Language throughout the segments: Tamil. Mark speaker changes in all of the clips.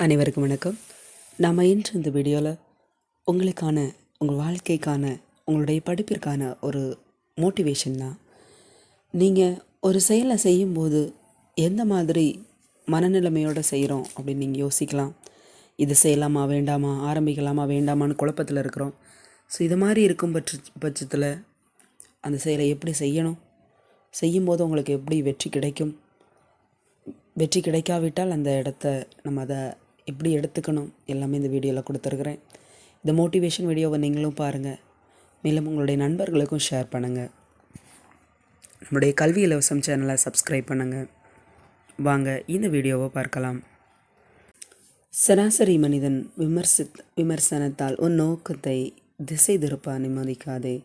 Speaker 1: அனைவருக்கும் வணக்கம். நாம் இன்று இந்த வீடியோவில் உங்களுக்கான உங்கள் வாழ்க்கைக்கான உங்களுடைய படிப்பிற்கான ஒரு மோட்டிவேஷன் தான். நீங்கள் ஒரு செயலை செய்யும்போது எந்த மாதிரி மனநிலைமையோடு செய்கிறோம் அப்படின்னு நீங்கள் யோசிக்கலாம். இது செய்யலாமா வேண்டாமா ஆரம்பிக்கலாமா வேண்டாமான்னு குழப்பத்தில் இருக்கிறோம். ஸோ இது மாதிரி இருக்கும் பட்ச பட்சத்தில் அந்த செயலை எப்படி செய்யணும்? செய்யும்போது உங்களுக்கு எப்படி வெற்றி கிடைக்கும்? வெற்றி கிடைக்காவிட்டால் அந்த இடத்த நம்ம அதை எப்படி எடுத்துக்கணும் எல்லாமே இந்த வீடியோவில் கொடுத்துருக்குறேன். இந்த மோட்டிவேஷன் வீடியோவை நீங்களும் பாருங்கள் மேலும் உங்களுடைய நண்பர்களுக்கும் ஷேர் பண்ணுங்கள் நம்முடைய கல்வி இலவசம் சேனலை சப்ஸ்கிரைப் பண்ணுங்கள் வாங்க இந்த வீடியோவை பார்க்கலாம். சராசரி மனிதன் விமர்சித் விமர்சனத்தால் உன் நோக்கத்தை திசை திருப்ப அனுமதிக்காதே.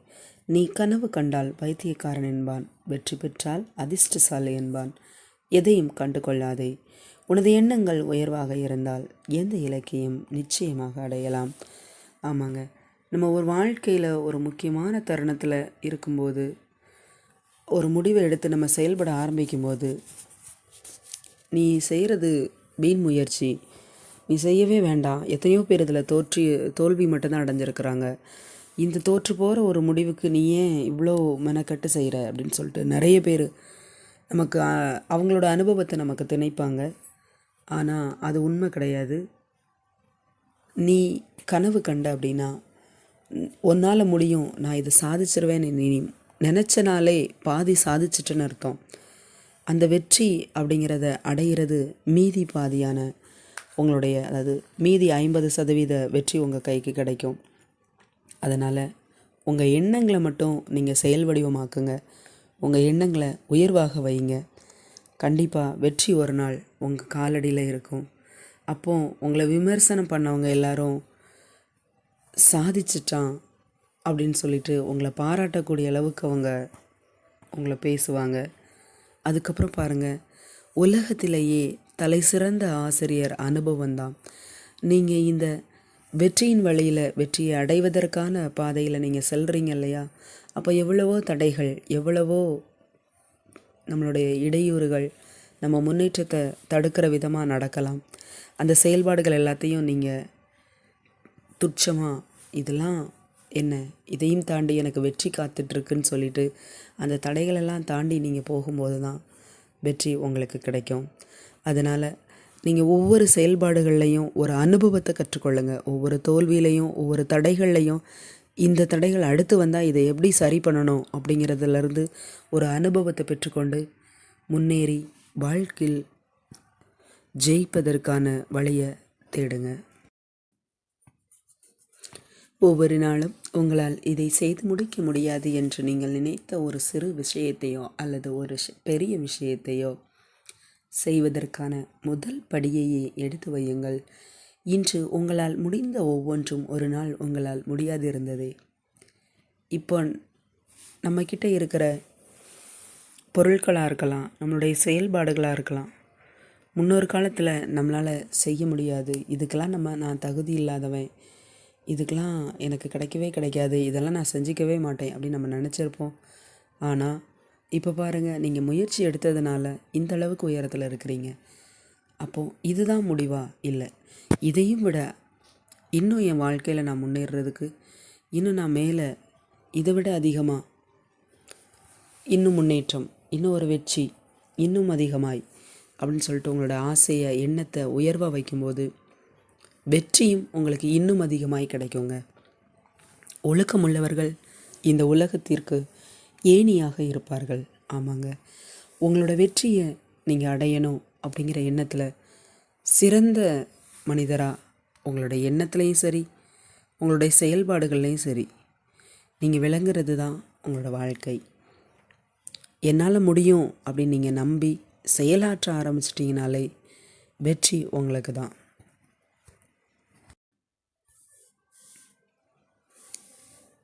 Speaker 1: நீ கனவு கண்டால் பைத்தியக்காரன் என்பான் வெற்றி பெற்றால் அதிர்ஷ்டசாலி என்பான். எதையும் கண்டு கொள்ளாதே உனது எண்ணங்கள் உயர்வாக இருந்தால் எந்த இலக்கையும் நிச்சயமாக அடையலாம். ஆமாங்க. நம்ம ஒரு வாழ்க்கையில் ஒரு முக்கியமான தருணத்தில் இருக்கும்போது ஒரு முடிவை எடுத்து நம்ம செயல்பட ஆரம்பிக்கும்போது நீ செய்கிறது வீண் முயற்சி. நீ செய்யவே வேண்டாம். எத்தனையோ பேர் இதில் தோற்றி தோல்வி மட்டும்தான் அடைஞ்சிருக்கிறாங்க. இந்த தோற்று போகிற ஒரு முடிவுக்கு நீ ஏன் இவ்வளோ மெனக்கட்டு செய்கிற அப்படின்னு சொல்லிட்டு நிறைய பேர் நமக்கு அவங்களோட அனுபவத்தை நமக்கு திணைப்பாங்க. ஆனால் அது உண்மை கிடையாது. நீ கனவு கண்ட அப்படின்னா உன்னால் முடியும் நான் இதை சாதிச்சிருவேன்னு நீ நினச்சனாலே பாதி சாதிச்சிட்டுன்னு அர்த்தம். அந்த வெற்றி அப்படிங்கிறத அடையிறது மீதி பாதியான உங்களுடைய அதாவது மீதி ஐம்பது சதவீத வெற்றி உங்கள் கைக்கு கிடைக்கும். அதனால் உங்கள் எண்ணங்களை மட்டும் நீங்கள் செயல் வடிவமாக்குங்க. உங்கள் எண்ணங்களை உயர்வாக வைங்க. கண்டிப்பாக வெற்றி ஒரு நாள் உங்கள் காலடியில் இருக்கும். அப்போ உங்களை விமர்சனம் பண்ணவங்க எல்லாரும் சாதிச்சிட்டான் அப்படின்னு சொல்லிட்டு உங்களை பாராட்டக்கூடிய அளவுக்கு அவங்க உங்களை பேசுவாங்க. அதுக்கப்புறம் பாருங்கள் உலகத்திலேயே தலை சிறந்த ஆசிரியர் அனுபவம்தான் நீங்கள் இந்த வெற்றியின் வழியில் வெற்றியை அடைவதற்கான பாதையில் நீங்கள் செல்கிறீங்க இல்லையா? அப்போ எவ்வளவோ தடைகள் எவ்வளவோ நம்மளுடைய இடையூறுகள் நம்ம முன்னேற்றத்தை தடுக்கிற விதமாக நடக்கலாம். அந்த செயல்பாடுகள் எல்லாத்தையும் நீங்கள் துச்சமாக இதெல்லாம் என்ன? இதையும் தாண்டி எனக்கு வெற்றி காத்துட்ருக்குன்னு சொல்லிட்டு அந்த தடைகளெல்லாம் தாண்டி நீங்கள் போகும்போது தான் வெற்றி உங்களுக்கு கிடைக்கும். அதனால் நீங்கள் ஒவ்வொரு செயல்பாடுகள்லையும் ஒரு அனுபவத்தை கற்றுக்கொள்ளுங்க. ஒவ்வொரு தோல்வியிலையும் ஒவ்வொரு தடைகள்லையும் இந்த தடைகள் அடுத்து வந்தால் இதை எப்படி சரி பண்ணணும் அப்படிங்கிறதுலேருந்து ஒரு அனுபவத்தை பெற்றுக்கொண்டு முன்னேறி வாழ்க்கையில் ஜெயிப்பதற்கான வழியை தேடுங்க. ஒவ்வொரு நாளும் உங்களால் இதை செய்து முடிக்க முடியாது என்று நீங்கள் நினைத்த ஒரு சிறு விஷயத்தையோ அல்லது ஒரு பெரிய விஷயத்தையோ செய்வதற்கான முதல் படியையே எடுத்து வையுங்கள். இன்று உங்களால் முடிந்த ஒவ்வொன்றும் ஒரு நாள் உங்களால் முடியாது இருந்ததே இப்போ நம்மக்கிட்ட இருக்கிற பொருட்களாக இருக்கலாம் நம்மளுடைய செயல்பாடுகளாக இருக்கலாம். முன்னொரு காலத்தில் நம்மளால் செய்ய முடியாது. இதுக்கெல்லாம் நம்ம நான் தகுதி இல்லாதவன். இதுக்கெல்லாம் எனக்கு கிடைக்கவே கிடைக்காது. இதெல்லாம் நான் செஞ்சிக்கவே மாட்டேன் அப்படின்னு நம்ம நினச்சிருப்போம். ஆனால் இப்போ பாருங்கள் நீங்கள் முயற்சி எடுத்ததுனால இந்த அளவுக்கு உயரத்தில் இருக்கிறீங்க. அப்போது இதுதான் முடிவா? இல்லை. இதையும் விட இன்னும் என் வாழ்க்கையில் நான் முன்னேறுறதுக்கு இன்னும் நான் மேலே இதை விட அதிகமாக இன்னும் முன்னேற்றம் இன்னும் ஒரு வெற்றி இன்னும் அதிகமாய் அப்படின்னு சொல்லிட்டு உங்களோட ஆசையை எண்ணத்தை உயர்வாக வைக்கும்போது வெற்றியும் உங்களுக்கு இன்னும் அதிகமாய் கிடைக்குங்க. ஒழுக்கமுள்ளவர்கள் இந்த உலகத்திற்கு ஏணியாக இருப்பார்கள். ஆமாங்க. உங்களோட வெற்றியை நீங்கள் அடையணும் அப்படிங்கிற எண்ணத்தில் சிறந்த மனிதராக உங்களோட எண்ணத்துலேயும் சரி உங்களுடைய செயல்பாடுகள்லையும் சரி நீங்கள் விளங்குறது தான் உங்களோட வாழ்க்கை. என்னால் முடியும் அப்படின்னு நீங்கள் நம்பி செயலாற்ற ஆரம்பிச்சிட்டிங்கனாலே வெற்றி உங்களுக்கு தான்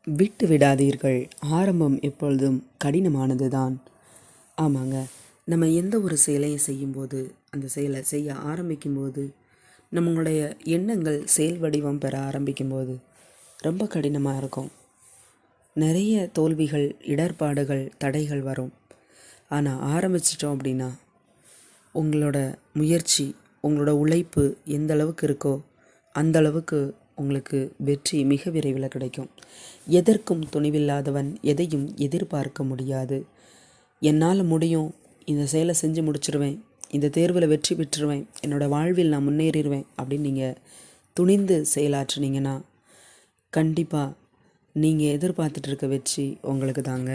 Speaker 1: விட்டு விடாதீர்கள். ஆரம்பம் எப்பொழுதும் கடினமானது தான் ஆமாங்க. நம்ம எந்த ஒரு செயலையும் செய்யும்போது அந்த செயலை செய்ய ஆரம்பிக்கும்போது நம்மளுடைய எண்ணங்கள் செயல் வடிவம் பெற ஆரம்பிக்கும்போது ரொம்ப கடினமாக இருக்கும். நிறைய தோல்விகள் இடர்பாடுகள் தடைகள் வரும். ஆனால் ஆரம்பிச்சிட்டோம் அப்படின்னா உங்களோட முயற்சி உங்களோட உழைப்பு எந்த அளவுக்கு இருக்கோ அந்த அளவுக்கு உங்களுக்கு வெற்றி மிக விரைவில் கிடைக்கும். எதற்கும் துணிவில்லாதவன் எதையும் எதிர்பார்க்க முடியாது. என்னால் முடியும். இந்த செயலை செஞ்சு முடிச்சிருவேன். இந்த தேர்வில் வெற்றி பெற்றுருவேன். என்னோடய வாழ்வில் நான் முன்னேறிடுவேன் அப்படின்னு நீங்கள் துணிந்து செயலாற்றுனீங்கன்னா கண்டிப்பாக நீங்கள் எதிர்பார்த்துட்டு இருக்க வெற்றி உங்களுக்கு தாங்க.